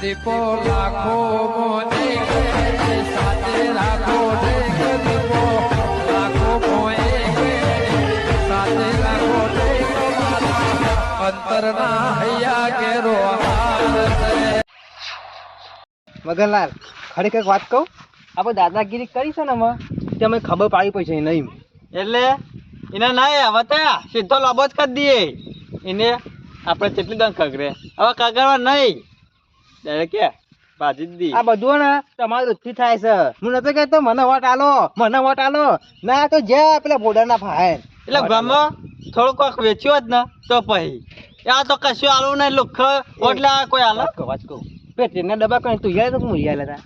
દીપો લાખો મોને સાથે રાખો દીપો. લાખો મોએ સાથે રાખો અંતરના હૈયા કેરો હાર છે. મગનલાલ ખરેખર વાત કહું? આપણે દાદાગીરી કરી છે ને અમે તે અમે ખબર પાડી પડી છે નહીં. એટલે એને એ હવે તો સીધો લાભો જ કરી દઈએ. એને આપણે કેટલી દંખ કગરે હવે કગરવા નહીં. ત્યારે કે ભાજી આ બધું ને તમારું દુઃખથી થાય છે. હું નતો કહેતો મને વોટ આલો મને વોટ આલો. ના તો જ્યાં પેલા બોર્ડરના ભાઈ. એટલે ગામમાં થોડું કોઈક વેચ્યું જ ને તો પછી. આ તો કશું આલું નહીં લુખ ઓટલા કોઈ આલો? વાત કહું વાત કહું. બે ટ્રેનના ડબ્બા કઈ તું યાર હું યાર લેતા.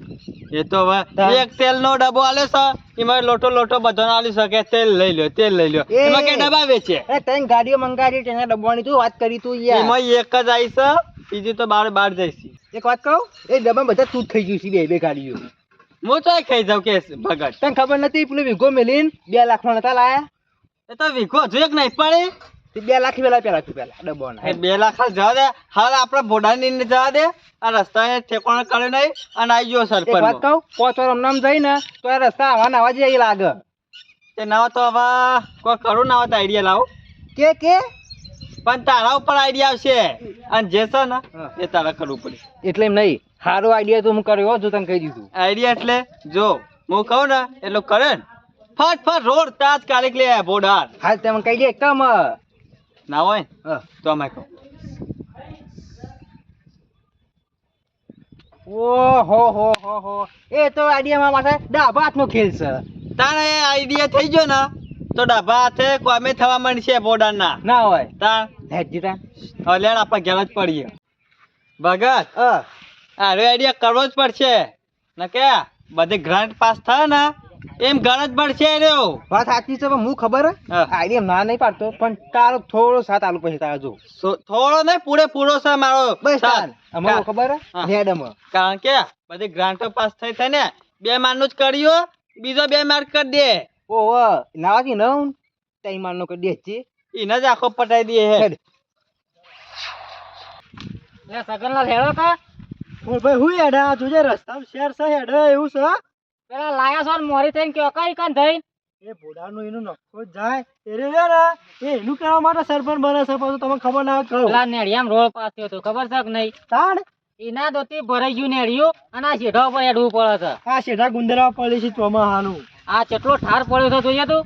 એ તો હવે એક તેલનો ડબ્બો આલે છે એમાં લોટો લોટો બધો આલી શકે તેલ લઈ લ્યો તેલ લઈ લ્યો. એમાં કે ડબ્બા વેચે? ત્રણ ગાડીઓ મંગાવી તેના ડબ્બાની તું વાત કરી તું યાર. એમાં એક જ આવી છે બીજી તો બાર બાર જઈશી એક વાત કહું? એ ડબ્બા બધા તૂટ થઈ ગયું છે બે બે ગાડીઓ. હું તો ખાઈ જાઉં કે ભગત. તને ખબર નથી? પેલું વીઘો મેલીન બે લાખમાં નતા લાયા. એ તો વીઘો હજુ એક નહીં પડે બે લાખ પેલા પેલા પેલા ડબ્બો બે લાખ જવા દે. હાલ આપણે ભોડાની ને જવા દે. આ રસ્તા ઠેકાણા કરે નહીં અને આવી ગયો સર વાત કહું? પોચ વાર હમણાં જઈ ને તો આ રસ્તા આવા નવા જેવી લાગે. તે નવા તો આવા કોઈ કરું નવા તો આઈડિયા લાવો. કે કે? પણ તારા ઉપર આઈડિયા આવશે. અને જે છે ને એ તારા કરવું પડે. એટલે એમ નહીં. સારો આઈડિયા તો હું કર્યો જો તને કહી દીધું. આઈડિયા એટલે જો હું કહું ને એટલું કરે ને. ફટ ફટ રોડ તાત્કાલિક લે બોડાર. હાલ તમે કહી દે કમ ના હોય તો અમે કહું. ઓ હો હો હો. હો એ તો આઈડિયા માં માથે ડાબા હાથનો ખેલ છે. તારે આઈડિયા થઈ ગયો ને તો ડભા હાથે કોમે થવા માંડશે બોડારના ના હોય. તાર હેડ જીતા હવે આપણે ઘેર જ પડીએ. ભગત અરે આઈડિયા કરવો જ પડશે. ને કે બધે ગ્રાન્ટ પાસ થાય ને એમ ગણ જ પડશે રહ્યો વાત સાચી છે પણ હું ખબર આઈડિયા ના નહીં પાડતો પણ તારો થોડો સાથ આલુ પછી તારા જો થોડો ને પૂરેપૂરો છે મારો બસ અમારો ખબર હેડ અમે કારણ કે બધી ગ્રાન્ટો પાસ થઈ થાય ને બે માર્કનું જ કર્યો બીજો બે માર્ક કરી દે. ઓહો નાવાથી ન તઈ મારનો કરી દે છે? એને જ આખો પટાઈ દે હે. હેડ. સગનલાલ હેડો કા ભાઈ હું હેડા? જોજે રસ્તામાં શેર છે હેડ એવું છે? પેલા લાયા છો મોરી થઈને કયો કઈ કન થઈ? એ ભોડાનું એનું નખો જાય. એ રે ને એ એનું કરવા માટે સરપંચ બને છે પાછું તમને ખબર ના કહું. પેલા નેડિયામ રોડ પાસ હતો ખબર છે કે નહીં? તાણ? એના દોતી ભરાઈ ગયું નેડિયું અને આ શેઠા ઉપર હેડવું પડે છે. આ શેઠા ગુંદરા પડે છે ચોમા હાનું આ કેટલો ઠાર પડ્યો છે જોઈએ તું.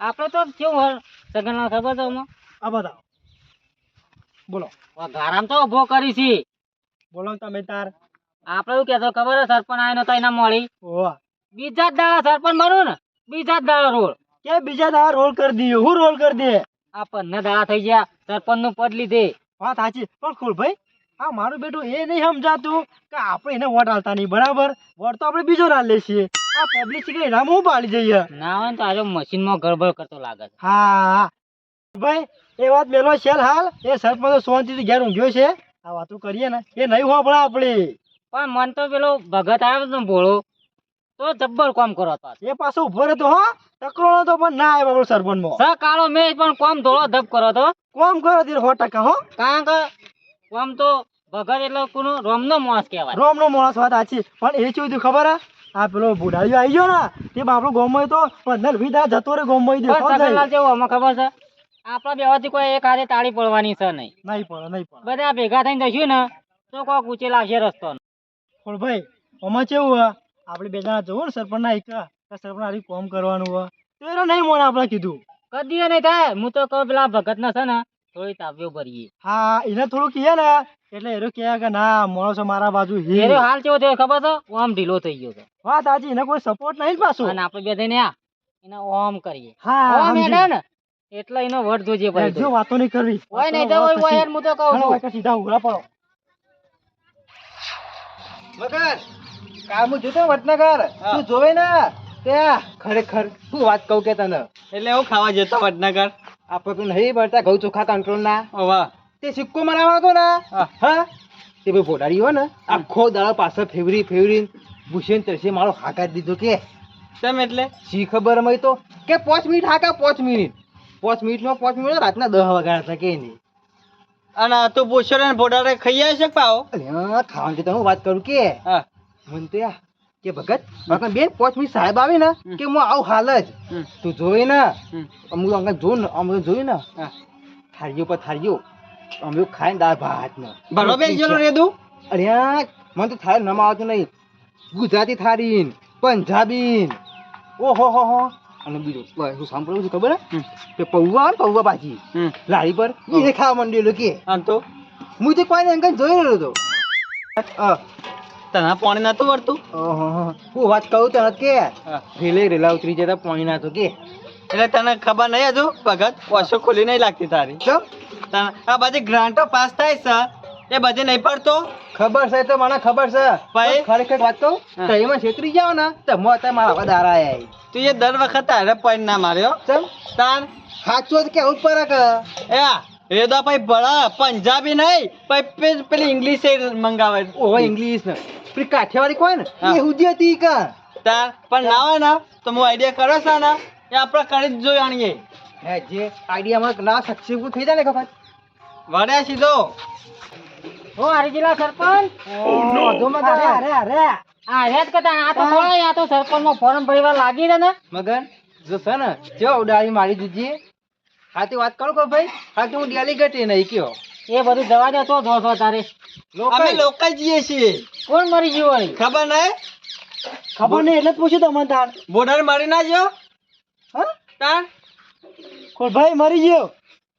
આપણે તો કેવું સગનલાલ ખબર છે આ બતાવો. બોલો. ગારામ તો ઊભો કરી છે. બોલો તમે તાર. આપણે શું કહેતો ખબર છે સરપંચ આયો નતો એના મળી. બીજા જ દાડા સરપંચ બન્યું ને. બીજા જ દાડા રોડ. કે બીજા દાડા રોલ કરી દીયો? હું રોલ કરી દે? આ પંદર દાડા થઈ ગયા. સરપંચનું પદ લીધે. વાત સાચી. પણ ખુલ ભાઈ આ મારું બેટું એ નહીં સમજાતું કે આપણે એને વોટ આલતા નહીં. બરાબર? વોટ તો આપણે બીજો ના લઈએ છીએ. આ પબ્લિસિટી રામ હું પાડી જઈએ? ના હોય ને તો આજે મશીનમાં ગડબડ કરતો લાગે હા. ભાઈ એ વાત મેલો શેલ હાલ. એ સરપંચ શાંતિથી ઘેર ઊંઘ્યો છે. આ વાતો કરીએ ને. એ નહીં હોપડા આપણી. પણ મન તો પેલો ભગત આવ્યો ને ભોળો તો જબ્બર કામ કરો હતો એ પાછો ઊભો રહેતો હા. ટકરો તો પણ ના આવ્યો આપણો સરપંચમાં. સર કાળો મેં પણ કોમ ધોળો ધબ કરો તો. કોમ કરો તીર સો ટકા હો. કારણ કે કોમ તો ભગત એટલે કોનો રોમનો માણસ કહેવાય. રોમ નો માણસ વાત સાચી. પણ એ શું ખબર હે? આ પેલો ભુડાળીઓ આવી ગયો ને તે બાપડો ગોમય તો પંદર વીસ દાડા જતો રે પણ દેખો સગનલાલ જેવો અમે ખબર છે? આપણા બેવાથી કોઈ એક હાથે તાળી પડવાની છે નહીં. નહીં પડે નહીં પડે. બધા ભેગા થઈને જશું ને તો કોક ઊંચે લાગશે રસ્તો. પણ ભાઈ આમાં કેવું હોય? આપણે બે જણા જવું ને સરપંચ ના એક સરપંચ હારી કોમ કરવાનું હોય. તો એનો નહીં મોને આપણે કીધું. કદી નહીં થાય. હું તો કહું પેલા ભગત ને છે ને થોડી તાવ્યો ભરીએ. હા એને થોડું કહે ને એટલે એરો કહે કે ના માણસો મારા બાજુ હી. હાલ કેવો થયો ખબર છે? ઓમ ઢીલો થઈ ગયો છે. વાત સાચી એને કોઈ સપોર્ટ નહીં પાછું. અને આપણે બે થઈને આ એને ઓમ કરીએ. હા ઓમ એને ને એટલે એનો વર્ડ જોજે ભાઈ જો વાતો નહીં કરવી. ઓય નહીં તો ઓય ઓય હું તો કહું છું. સીધા ઉભરા પડો. મગર કામ જોતો વડનગર? તું જોવે ને? ત્યાં ખરેખર શું વાત કહું કે તને? એટલે હું ખાવા જતો વડનગર. આપણે નહીં ભરતા ઘઉં ચોખા કંટ્રોલ ના. વાહ તે સિક્કો મરાવવાનો હતો ને? હા. તે ભાઈ ભોડારી હોય ને. આખો દાડો પાછળ ફેવરી ફેવરી ભૂષણ તરસે મારો હાકા દીધો કે. તેમ એટલે? શી ખબર અમે તો? કે પાંચ મિનિટ હાકા પાંચ મિનિટ. પાંચ મિનિટમાં પાંચ મિનિટ રાતના દસ વાગ્યા હતા કે નહીં. અને આ તો બોશર અને ભોડારે ખાઈ આવી છે પાઓ ખાવાની તો હું વાત કરું કે. હા. મને તો કે ભગત ભગત બેન પાંચ મિનિટ સાહેબ આવે ને કે હું આવું હાલ જ. તું જોઈ ને. અમુક અંકલ જોઉં ને અમુક જોયું ને. થાળીઓ પર થાળીઓ. અમે ખાઈને દાળ ભાત નો. ભરો બે જણો રેદું અલ્યા મને તો થાળી નમ આવતું નહીં. ગુજરાતી થાળી પંજાબી ઓહો હો હો. અને બીજું શું સાંભળવું છે ખબર? કે પૌવા ને પૌવા ભાજી. લારી પર. એ ખાવા માંડેલો કે. આમ તો? હું તો કોઈ અંકલ જોઈ રહ્યો હતો. તને પાણી નતું વળતું? હું વાત કહું તને કે. રેલે રેલા ઉતરી જતા પાણી નાતો કે. એટલે તને ખબર નહીં હજુ? ભગત ઓછો ખોલી નહીં લાગતી તારી. ચમ? આ બધી ગ્રાન્ટો પાસ થાય છે. એ બધે નહીં પડતો. ખબર છે તો મને ખબર છે. ભાઈ? ખરેખર વાત કહું તો એમાં છેતરી જાવ ને તો મો મારા દારા આયા તું એ દર વખત તારે પોઈન્ટ ના માર્યો. ચમ? તાન. સાચો જ કેવું પડે કે એ રેદા ભાઈ ભળા પંજાબી નહીં પેલી ઇંગ્લિશ એ મંગાવે. ઓહો ઇંગ્લિશ ને. પેલી કાઠિયાવાડી કોઈ ને. એ હુદી હતી કા? તાર પણ ના હોય ને તો હું આઈડિયા કરો છે ને એ આપણે કરી જ જોઈ આણીએ. હે જે આઈડિયા માં ના સક્સેસફુલ થઈ જાય ને ખબર વડે સીધો. ઓ હારી જિલ્લા સરપંચ. ઓ નો તો અરે, અરે, અરે. આ હેત કતા આ તો થોડા આ તો સરપંચમાં ફોર્મ ભરવા લાગી રહ્યા ને? મગન જો છે ને જો ઉડાડી મારી દીધી. હાથી વાત કરો કે ભાઈ? હાથી હું ડેલીગેટ એ નહીં કયો. એ બધું જવા દે તો જો તારે. અમે લોકલ જઈએ છીએ. કોણ મરી ગયું વળી ખબર નહીં ખબર નહીં એટલે જ પૂછ્યું તમને તાર બોર્ડર મારી ના જો હા? તાર કોઈ ભાઈ મરી ગયો?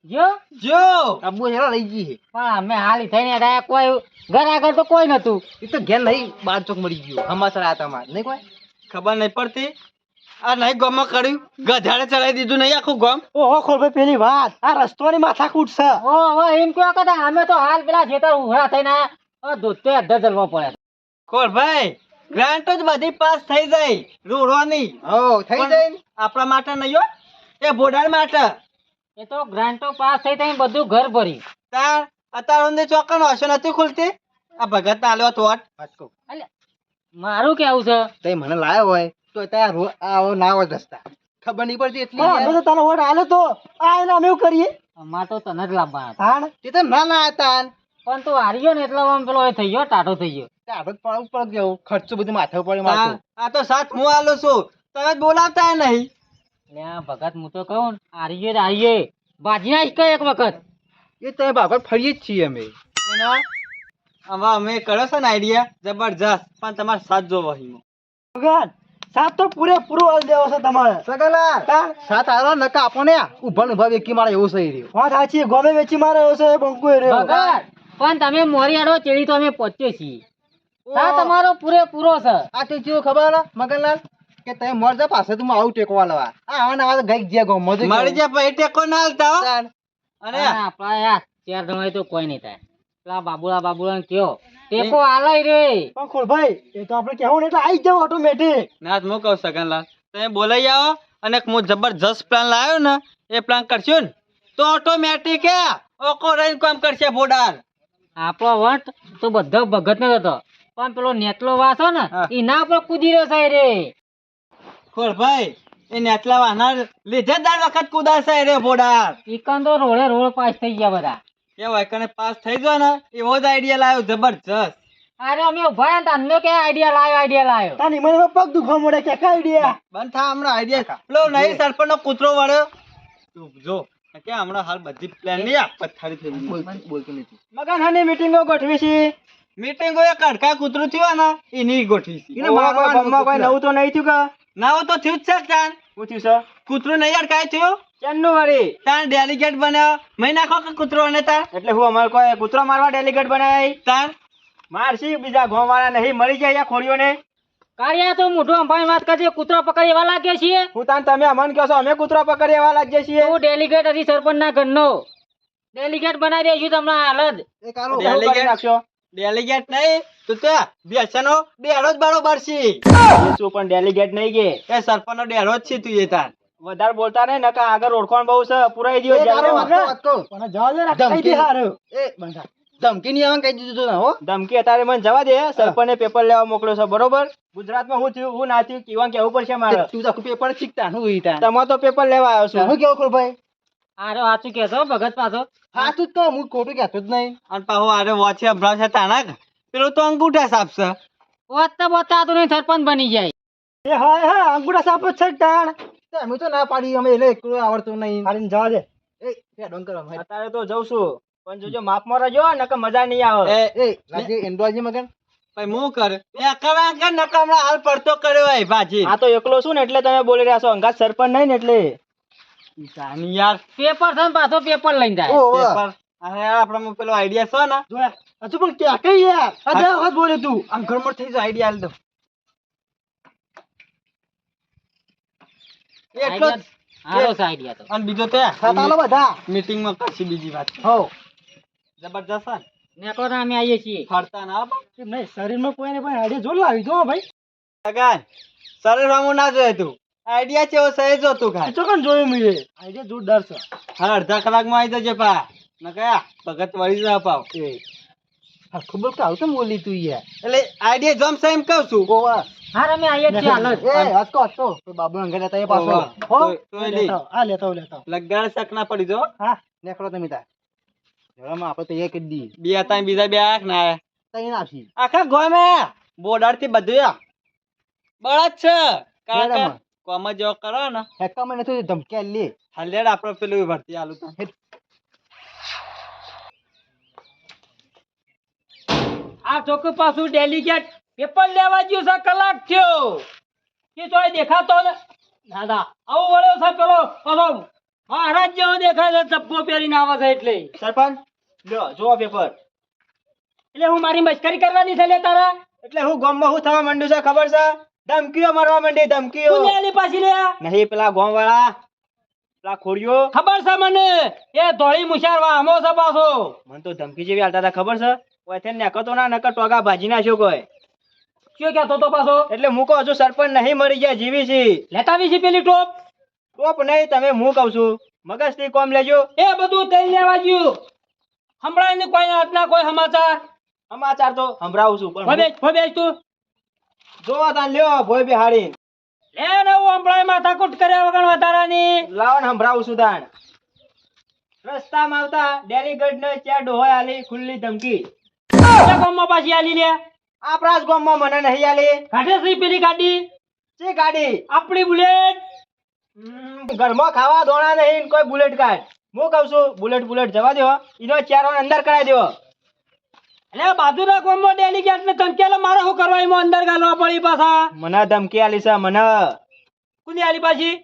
જો જો અબુ હેરા લઈ ગઈ પણ અમે હાલી થઈને આયા કોઈ ઘર આગળ તો કોઈ નતું એ તો ઘેર નહીં બાર ચોક મરી ગયો. હમાસર આ તમારે. નહીં કોઈ? ખબર નહીં પડતી. આ નહીં ગોમાં કર્યું. ગધાડે ચડાવી દીધું નહીં આખું ગમ. ઓહો ખોલભાઈ પેલી વાત. આ રસ્તોની માથા કૂટ છે ઓ એમ કયો કદા અમે તો હાલ પેલા જેતર ઉભરા થઈને ધોતે અડધા જલવા પડે ખોર ભાઈ ગ્રાન્ટ જ બધી પાસ થઈ જાય. રૂડવાની હો થઈ જાય આપણા માટે નહીં એ બોર્ડર માટે. એ તો ગ્રાન્ટો પાસ થઈ થઈ બધું ઘર ભરી તાર અત્યારે ચોકન હશે નથી ખુલતી? આ ભગત આલ્યો તો અલ્યા, મારું કેવું છે? તે મને લાયો હોય તો ત્યાં આવો ના હોય રસ્તા. ખબર નહીં પડતી એટલી અમે તો તને વોટ આલે તો. આ એને અમે એવું કરીએ? અમાર તો તને જ લાંબા હતા. તાણ તે તો ના ના હતા. પણ તું હારી ને એટલે આમ પેલો એ થઈ ગયો ટાટો થઈ ગયો. આપણે પણ પડ ગયો. ખર્ચો બધું માથે પડે તાર આ તો સાથ હું આલો છું. તમે જ બોલાવતા નહીં. ભગત હું તો કહું આરીએ ગયો. બાજી નાખ કે એક વખત? એ તો બાપા ફરીએ જ છીએ અમે. એનો? હવે અમે કર્યો છે ને આઈડિયા જબરજસ્ત. પણ તમારે સાથ જોવો હિમો ભગત સાત તો પૂરેપૂરો હાલ દેવો છે તમારે. સગલા સાત આરો નકા આપો ને ઊભા ઊભા વેચી મારે એવું સહી રહ્યું. હા સાચી ગમે વેચી મારે એવું છે બંકુ ભગત પણ તમે મોરી આડો ચેડી તો અમે પહોંચીએ છીએ. હા તમારો પૂરેપૂરો છે. આ તો ખબર હે, મગનલાલ? કે તમે મરજો પાસે તું આવું ટેકવા લવા આ આવા ને આવા તો ગઈ ગયા ગો મજો મરી જા પછી ટેકો ના આલતા હો. અને? અને આપણા યાર ચાર જણા તો કોઈ નહીં થાય. પેલા બાબુલા બાબુલા કયો ટેકો આલાય રે. પણ ખોલભાઈ એ તો આપણે કહેવું ને એટલે આવી જાવ ઓટોમેટિક ના હું કહું સગનલાલ તમે બોલાઈ આવો અને હું જબરજસ્ત પ્લાન લાવ્યો ને એ પ્લાન કરશું ને તો ઓટોમેટિક હે. ઓકો રહીને કામ કરશે બોડાર આપણો વંટ તો બધો ભગત નો હતો. પણ પેલો નેતલો વાસો ને એ ના પર કૂદી રહ્યો છે રે. ખોર ભાઈ એ નેટલા વાહના લીધે દર વખત કુદાશે રે ભોડા ઈકન તો રોડે રોડ પાસ થઈ ગયા બધા. એ વાયકને પાસ થઈ ગયો ને એવો જ આઈડિયા લાવ્યો જબરજસ્ત. અરે અમે ઊભા હતા તમને કે આઈડિયા લાવ્યો આઈડિયા લાવ્યો તાની મને પગ દુખવા મળે કે કા આઈડિયા બંધ થા હમણાં આઈડિયા પેલો નહીં સરપંચ નો કૂતરો વાળ્યો. તું જો કે હમણાં હાલ બધી પ્લાન નહીં આ પથારી થઈ. બોલતો નથી મગન હાની મીટિંગો ગોઠવી છે. મીટિંગો એ કડકા કૂતરું થયો ને એની ગોઠવી છે. એને કોઈ નવું તો નહીં થયું કે? ના હોય તો થયું જ છે તાન થયું છે કૂતરું નહીં અડકાય થયું? ચાંદનું વળી. તાન ડેલિગેટ બન્યો. મહી નાખો કે કૂતરો અને તાર? એટલે હું અમારે કોઈ કૂતરો મારવા ડેલિગેટ બનાય તાન મારશી બીજા ગો વાળા નહીં મળી જાય ખોડીઓને કાર્યા તો મોઢો અંભાઈ વાત કરજે કૂતરો પકડી એવા લાગે છીએ હું તાન તમે અમન કહો છો અમે કૂતરો પકડી એવા લાગીએ છીએ. હું ડેલિગેટ હતી સરપંચના ઘરનો. ડેલિગેટ બનાવી દઈશું તમને હાલ જ ડેલિગેટ? રાખશો. નાખશો. ડેલિગેટ નહીં. તું તો બેસનો ડેરો જ બારો છે તું પણ ડેલિગેટ નહીં કે. એ સરપંચ નો ડેરો જ છે તું એ તાર. વધારે બોલતા નહીં નકા આગળ ઓળખાણ બહુ છે પુરાઈ દિયો મને જવા દે રાખી દે હારું. એ બંધા. ધમકી ની આવવાનું કહી દીધું હો. ધમકી અત્યારે મને જવા દે સરપંચે પેપર લેવા મોકલ્યો છે બરોબર? ગુજરાતમાં હું થયું હું ના થયું કેવા કેવું પડશે મારે? તું તો પેપર શીખતા હું ઈતા તમે તો પેપર લેવા આવ્યો છું. હું કેવું ભાઈ? આરો સાચું કહેશો ભગત પાછો. સાચું જ તો હું ખોટું કહેતો જ નહીં. અને પાછો આરે વોચે સંભળાવશે તાણા પેલો તો અંગૂઠા સાપશે પોતા પોતા તો નહીં સરપંચ બની જાય. એ હા હા અંગૂઠા સાપ છે ટાણ. અમે તો ના પાડી અમે એને એકલું આવડતું નહીં. પાડીને જવા દે. એ પેડોન કરો અત્યારે તો જઉં છું પણ જોજો માપમાં રહેજો નકર મજા નહીં આવે. એ એ લાગે એન્ડ્રોઈડ મગન? ભાઈ મો કર? એ કરા કે નકા હમણાં હાલ પડતો કર્યો ભાઈ ભાજી. આ તો એકલો છું ને એટલે તમે બોલી રહ્યા છો. અંગાત સરપંચ નહીં ને એટલે. યાર. પેપર છે ને પાછો પેપર લઈને જાય. પેપર અરે આપણામાં પેલો આઈડિયા છે ને. હજુ પણ ક્યાં કઈ યાર? હજાર વખત બોલે તું. આમ ઘરમાં થઈ જાય આઈડિયા હાલ દો. એટલો જ. આરો છે આઈડિયા તો. અને બીજો તે ખાતા બધા. મીટિંગમાં પછી બીજી વાત. હો જબરજસ્ત હે? નેકળો અમે આવીએ છીએ. ફરતા ના હો. નહીં શરીરમાં કોઈને પણ હાડે જોર લાવી દો ભાઈ. લગાન સરસ રામું ના જોયે તું. આઈડિયા સહેજ ચોકન જોયું મેં આઈડિયા જોરદાર છે. હા અડધા કલાકમાં આવી જજે પા. ન કયા ભગત વળી જ પાવ. હા બોલ કે આવતો બોલી તું યાર. એટલે આઈડિયા જમ છે કહું છું. ગોવા. હા અમે આઈએ છે હાલ એ હસકો હસકો. બાબુ અંગે લેતા એ પાછો હો? તો-. લેતા આ લેતા લેતા લગાડ સકના પડી જો. હા નેકળો તમે તા જવામાં આપણે તો એ કરી દઈએ. બે હતા બીજા બે આખ ના આયા. તઈ નાખી આખા ગોમે. બોર્ડરથી બધું આ. બળદ છે. કારણ કે બરાબર. કોમ જો કરો ને. હેકા મને તો ધમક્યા લે. હલેડ આપડે પેલું ભરતી આલુ તો. આ છોકરું પાછું ડેલિગેટ પેપર લેવા ગયું છે કલાક થયો. કે તો દેખાતો ને. દાદા આવું વળ્યો છે પેલો પેલો મહારાજ જેવો દેખાય છે ચપ્પો પહેરીને આવે છે એટલે. સરપંચ લ્યો જોવો પેપર એટલે હું મારી મશ્કરી કરવાની છે લે તારા? એટલે હું ગામમાં હું થવા માંડ્યું છે ખબર છે? ધમકીઓ મારવા માંડી ધમકીઓ. લે પાછી લે નહીં પેલા ગામ વાળા ખબર છે મને? એ ધોળી મુશાર વાહમો છે પાછો. મને તો ધમકી જેવી હાલતા હતા ખબર છે? ઓયથે નેકતો ના નકર ટોગા ભાજી નાખ્યો કોઈ? શું કહેતો તો પાછો? એટલે મૂકો કહું સરપંચ નહીં મરી ગયા જીવી છે. લેતા આવી છે પેલી ટોપ? ટોપ નહીં તમે હું કહું છું મગજથી કોમ લેજો. એ બધું તેલ લેવા ગયું. હમણાં એને કોઈ હાથના કોઈ સમાચાર? સમાચાર તો સંભળાવું છું પણ ફોબેજ ફોબેજ તું. જોવા તા લ્યો ભોય બિહારી લે ને હું હમણાં માથાકૂટ કર્યા વગર વધારાની. લાવો ને સંભળાવું છું તાણ. રસ્તામાં આવતા ડેલીગેટ ને ચેડ હોય આલી ખુલ્લી ધમકી. ગામમાં પાછી આલી લે. આપણા જ ગામમાં મને નહીં આલી. કાઢે છે પેલી ગાડી? છે ગાડી? આપણી બુલેટ. ઘરમાં ખાવા દોણા નહીં ને કોઈ બુલેટ કાઢ. હું કહું છું બુલેટ બુલેટ જવા દો ઈનો ચારો અંદર કરાવી દો એટલે બાજુના ગામમાં ડેલિગેટ ને ધમકેલા મારે શું કરવા એમાં અંદર ગાલવા પડી પાછા? મને ધમકી આલી છે મને. કુની આલી પાછી?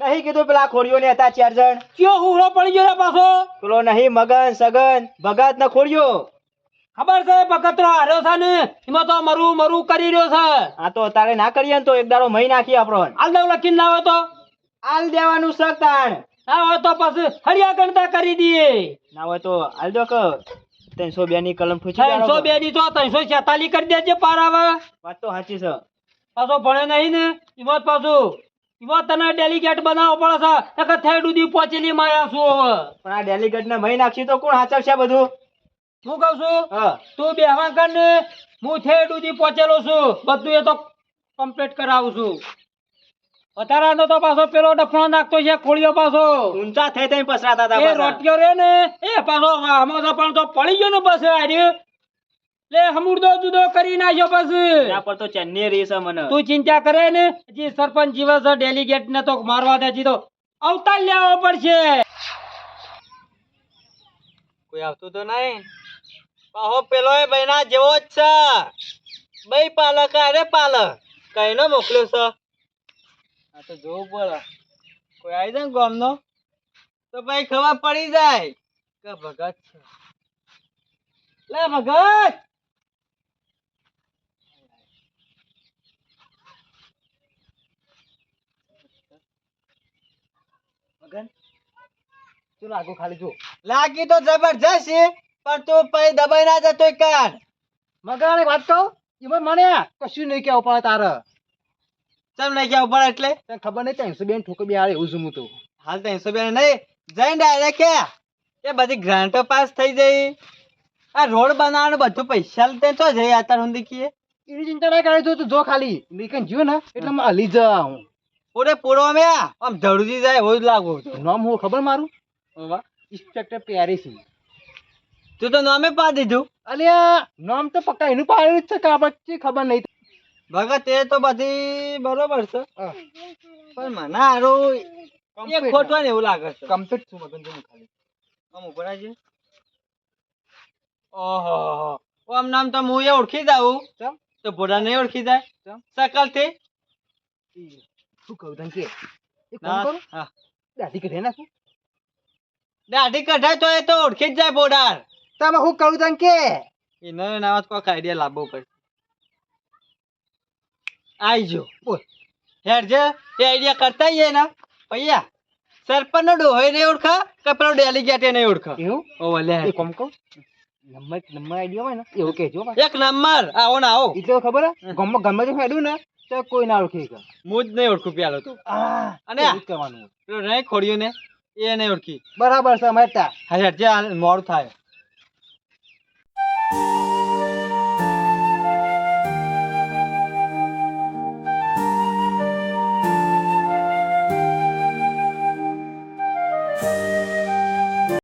નહીં કીધું પેલા ખોડીઓ ને હતા ચાર જણ. કયો હુરો પડી ગયો પાછો? પેલો નહીં મગન સગન ભગત ને ખોડિયો. ખબર છે પકતરો હાર્યો છે ને? એમાં તો મરું મરું કરી રહ્યો છે. આ તો તારે ના કરીએ ને તો એક દાડો મહી નાખી આપણો આલ દઉં લખીને ના હોય તો. આલ દેવાનું છે તાણ. ના હોય તો પછી હરિયા ગણતા કરી દઈએ. ના હોય તો આલ દો કે ત્રણસો બે ની કલમ ફૂચી ત્રણસો બે ની તો ત્રણસો છેતાલીસ કરી દેજે પાર આવે વાત તો સાચી છે. પાછો ભણે નહીં ને એમાં પાછું. એમાં તને ડેલિગેટ બનાવવો પડે છે. થેડ સુધી પહોંચેલી માયા છું પણ આ ડેલિગેટ ને મહી નાખશી તો કોણ સાચવશે બધું? હું કઉ છું તું બેહવા કર ને હું થેડ સુધી પહોંચેલો છું. બધું એ તો કમ્પ્લીટ કરાવું છું. વધારાનો તો પાછો પેલો ડફણો નાખતો છે ખોળિયો પાછો. ઊંચા થઈ થઈ પસરાતા હતા એ પાછા. રે ને એ પાછો આમાં પણ તો પડી ગયો ને બસ આર્યું. લે હમુરદો જુદો કરી નાખ્યો બસ. ત્યાં પર તો ચેન્નઈ રહી છે મને. તું ચિંતા કરે ને હજી સરપંચ જીવે છે ડેલિગેટ ને તો મારવા દે હજી તો અવતાર લેવો પડશે. કોઈ આવતું તો નહીં? પાહો પેલો એ બહેના જેવો જ છે. બઈ પાલક અરે પાલક કઈ નો મોકલ્યો છે. આ તો જોવું પડે. કોઈ આવી જાય ને ગામનો? તો ભાઈ ખબર પડી જાય કે ભગત છે. લે ભગત! મગન શું લાગુ ખાલી જો. લાગી તો જબરજસ્ત છે. પણ તું પછી દબાઈ ના જતો કાન. મગન વાત કહું? એમાં મને કશું નહીં કહેવું પડે તારે. ચમ નહીં કહેવું પડે એટલે? તને ખબર નહીં ત્રણસો બેન ઠોકો બે આવે એવું છું હું તો. હાલ ત્રણસો બેન નહીં જઈને ડાયરેક્ટ કે એ બધી ગ્રાન્ટો પાસ થઈ જઈ. આ રોડ બનાવવાનું બધું પૈસા લે તો જઈ અત્યાર સુધી કીએ. એની ચિંતા ના કરે તું જો ખાલી. મેં જીવ ને એટલે હું હલી જાઉં. પૂરે પૂરો અમે આમ જરૂરી જાય એવું જ લાગવું નામ હું ખબર મારું? ઇન્સ્પેક્ટર પેરિસિંગ તું તો નામે પા દીધું. અલ્યા નામ તો પક્કા એનું પાડેલું જ છે કે આપણે ખબર નહીં ભગત એ તો બધી બરોબર છે. પણ મને હારું એ ખોટું ને એવું લાગે છે. કમ્પ્લીટ છું મગન જોનું ખાલી. આમ ઉપર આવજે. ઓહો આમ નામ તો હું એ ઓળખી જાઉં. ચમ? તો ભોળા નહીં ઓળખી જાય. ચમ? સકલથી શું કહું તને કે? એ કોણ કરું? હા. દાઢી કઢે નાખું? દાઢી કઢાય તો એ તો ઓળખી જ જાય બોડાર તમે હું કરું તને કે? એનો નામ કોઈક આઈડિયા લાવવો પડે. આઈ બોલ. બોલ હેરજે એ આઈડિયા કરતા જ ને પૈયા. સરપંચ નો ડોહે નહીં ઓળખા કે પેલો ડેલિગેટ નહીં ઓળખા? એવું? ઓ વલે એ કોમ કહું નંબર નંબર આઈડિયા હોય ને એવું કહેજો એક નંબર આવો ને આવો. એટલે ખબર હે? ગામમાં ગમે તે હેડું ને તો કોઈ ના ઓળખી કે હું જ નહીં ઓળખું પેલો તો. અને જ કરવાનું પેલો નહીં ખોડ્યું ને એ નહીં ઓળખી. બરાબર છે અમારે ત્યાં. હા જે મોડું થાય.